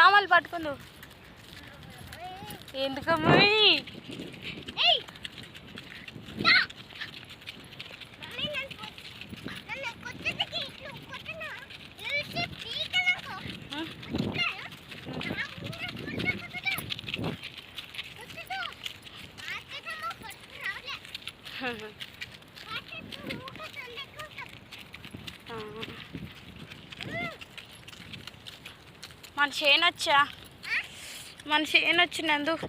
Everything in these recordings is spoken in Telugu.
రామాలు పట్టుకుందు ఎందుకమ్మా? మన చేయనొచ్చా మన చేయనొచ్చినందుకు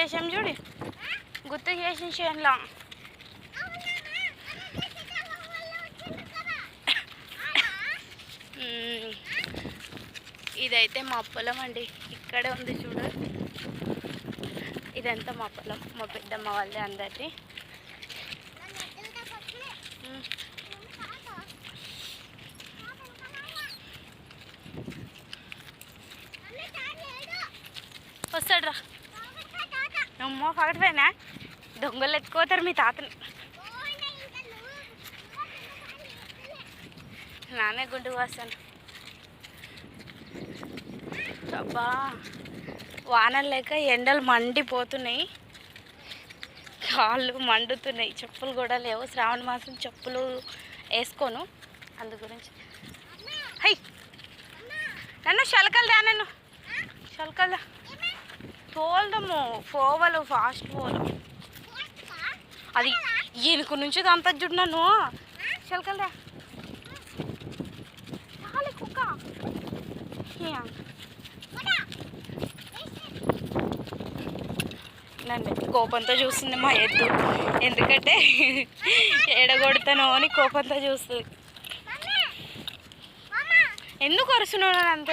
చేసాం చూడు. గుర్తు చేసిన చేనులా ఇదైతే మా పొలం అండి. ఇక్కడే ఉంది చూడు. ఇదంతా మా పొలం. మా పెద్దమ్మ వాళ్ళే అందరిది. వస్తాడు రా అమ్మో పగటిపోయినా? దొంగలు ఎత్తుకోతారు మీ తాతని. నానే గుండు వస్తాను అబ్బా వానలు లేక ఎండలు మండిపోతున్నాయి. కాళ్ళు మండుతున్నాయి. చెప్పులు కూడా లేవు. శ్రావణ మాసం చెప్పులు వేసుకోను. అందు గురించి హై! నన్ను శలకలు దా నన్ను. శలకలు తోలదము పోవలు ఫాస్ట్ పోలు. అది ఈయనకు నుంచి అంత చూడు నన్ను. శలకలు దా చాలే కుక్క. నన్ను కోపంతో చూస్తుంది మా ఎద్దు. ఎందుకంటే ఎడగొడతాను అని కోపంతో చూస్తుంది. ఎందుకు అరుస్తున్నావు నన్ను అంత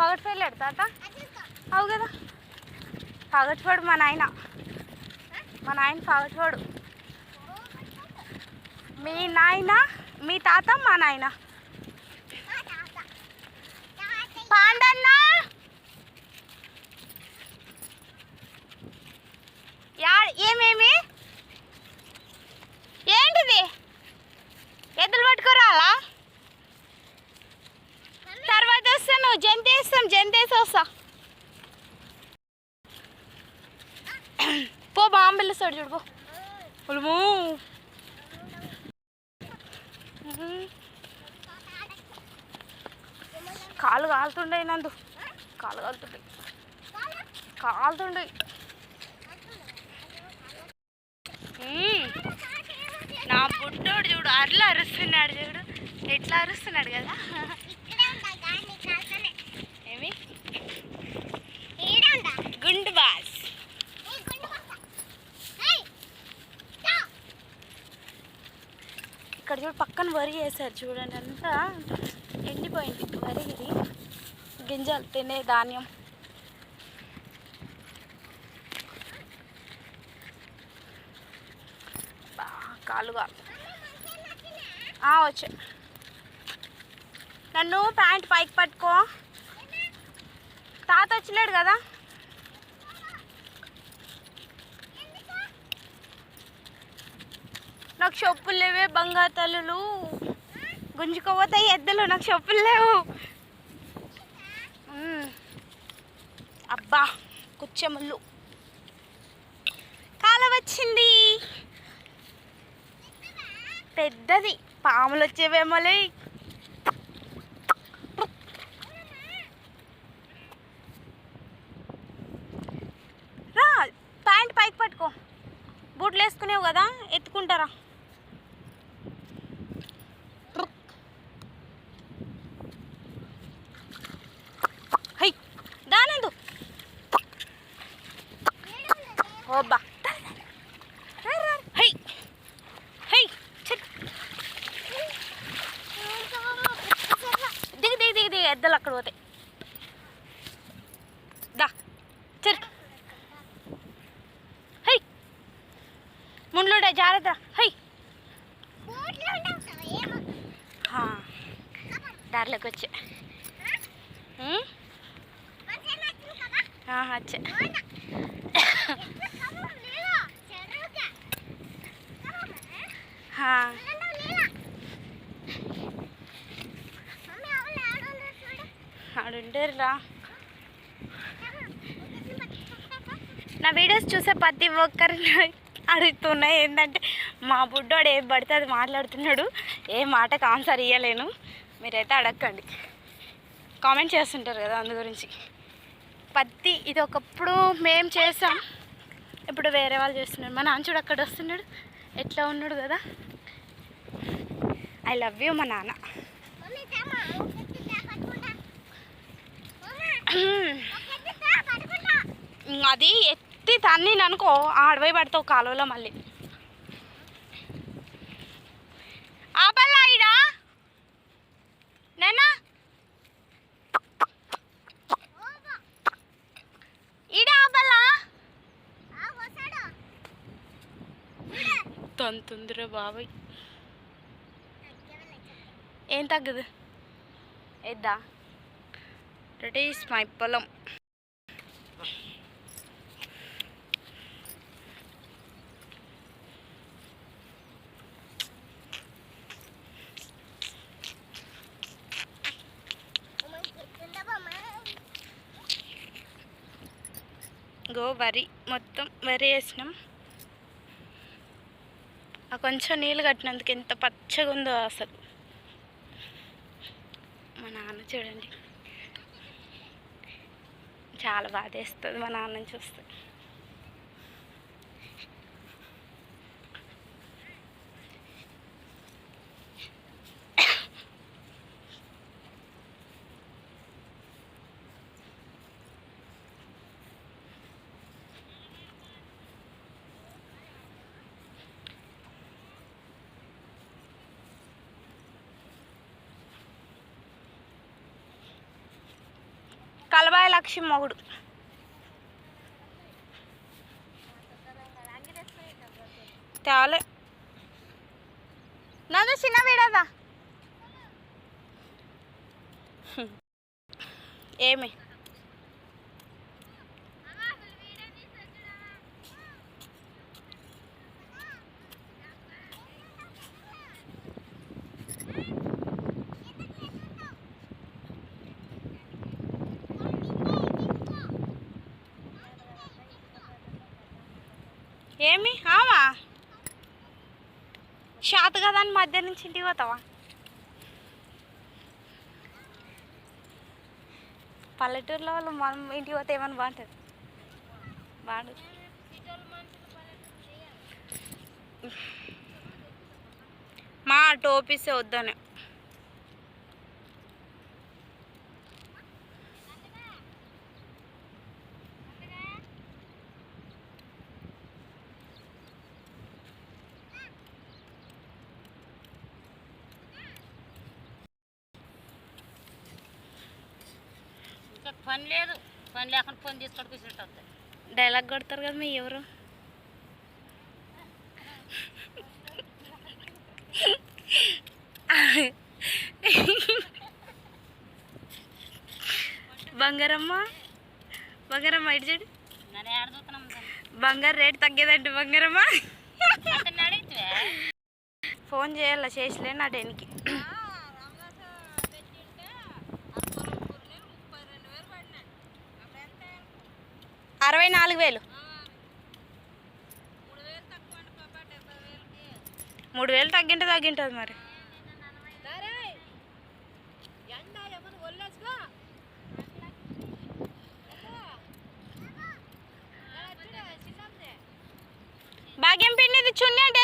పగటి వెళ్ళాడు తాత? అవు కదా. పగటివాడు మా నాయన. మా నాయన పగటివాడు. మీ నాయన మీ తాత మా నాయన. పాండన్న! యా ఏమేమి? ఏంటిది? ఎద్దులు పట్టుకురాలా? తర్వాత వస్తాను జంతి వేస్తాం. వేసి వస్తా పో బాంబు పిలుస్తాడు చూడు పో. ఉలుము. కాలు కాలుతుండే నందు. కాలు కాలుతుండే కాలుతుండే నా పుట్టోడు చూడు అర్లు అరుస్తున్నాడు చూడు. ఎట్లా అరుస్తున్నాడు కదా ఏమి గుండు బాస్ ఇక్కడ చూడు పక్కన వరి వేశారు చూడండి అంతా ఎండిపోయింది వరి ఇది. గింజలు తినే ధాన్యం. కాలుగా వచ్చా. నన్ను ప్యాంట్ పైకి పట్టుకో. తాత వచ్చలేడు కదా? నాకు చెప్పులు లేవే బంగారు గుంజుకోపోతాయి ఎద్దలు నాకు చెప్పులు లేవు. అబ్బా కుచ్చెమల్లు కాలం వచ్చింది. పెద్దది పాములు వచ్చేవేమోలే. రా ప్యాంట్ పైకి పట్టుకో. బూట్లు వేసుకునేవు కదా ఎత్తుకుంటారా? అబ్బా హై హై దిగి దిగి దిగి దిగి ఎద్దలు అక్కడ పోతాయి. దా. చెరు హై ముండ్లుండే జాగ్రత్త. హై దారిలోకి వచ్చే. Hmm? Ah, వచ్చే. ఆడుంటారురా నా వీడియోస్ చూసే ప్రతి ఒక్కరిని అడుగుతున్నాయి ఏంటంటే మా బుడ్డోడు ఏం పడితే అది మాట్లాడుతున్నాడు. ఏ మాటకు ఆన్సర్ ఇవ్వలేను మీరైతే అడగండి కామెంట్ చేస్తుంటారు కదా అందు గురించి. పత్తి ఇది ఒకప్పుడు మేం చేసాం. ఇప్పుడు వేరే వాళ్ళు చేస్తున్నారు మా నాన్న చూడు అక్కడ వస్తున్నాడు. ఎట్లా ఉన్నాడు కదా. ఐ లవ్ యూ మా నాన్న. అది ఎత్తి తన్ని అనుకో ఆడపోయి పడతావు కాలువలో మళ్ళీ. తంతుందిరా బాబాయ్. ఏం తగ్గదు? ఏద్దా? దట్ ఈస్ మై పొలం. గో వరి మొత్తం వరి వేసినాం. ఆ కొంచెం నీళ్ళు కట్టినందుకు ఎంత పచ్చగా ఉందో అసలు. మా నాన్న చూడండి. చాలా బాధ వేస్తుంది మా నాన్నని చూస్తే. కలబాయ లక్ష్మి మొగుడు. తేవలే. నాది చిన్న వీడదా? ఏమి? ఏమి? ఆవా? షాత్ కదా అని మధ్య నుంచి ఇంటికి పోతావా? పల్లెటూరులో వాళ్ళు మనం ఇంటికి పోతే ఏమని బాగుంటుంది? బాగుంటుంది మా టోపీసే వద్దని. పని లేదు. పని లేకుండా పని తీసుకొని కూర్చుంటే వస్తుంది డైలాగ్ కొడతారు కదా మీ ఎవరు? బంగారమ్మ? బంగారమ్మ ఇటు చూడు. బంగారు రేటు తగ్గేదంటే బంగారమ్మ. ఫోన్ చేయాల చేసలే నా డెన్కి అరవై నాలుగు వేలు. మూడు వేలు తగ్గింటే తగ్గింటుంది మరి. భాగ్యం పిండి ఇది? చున్నీ అంటే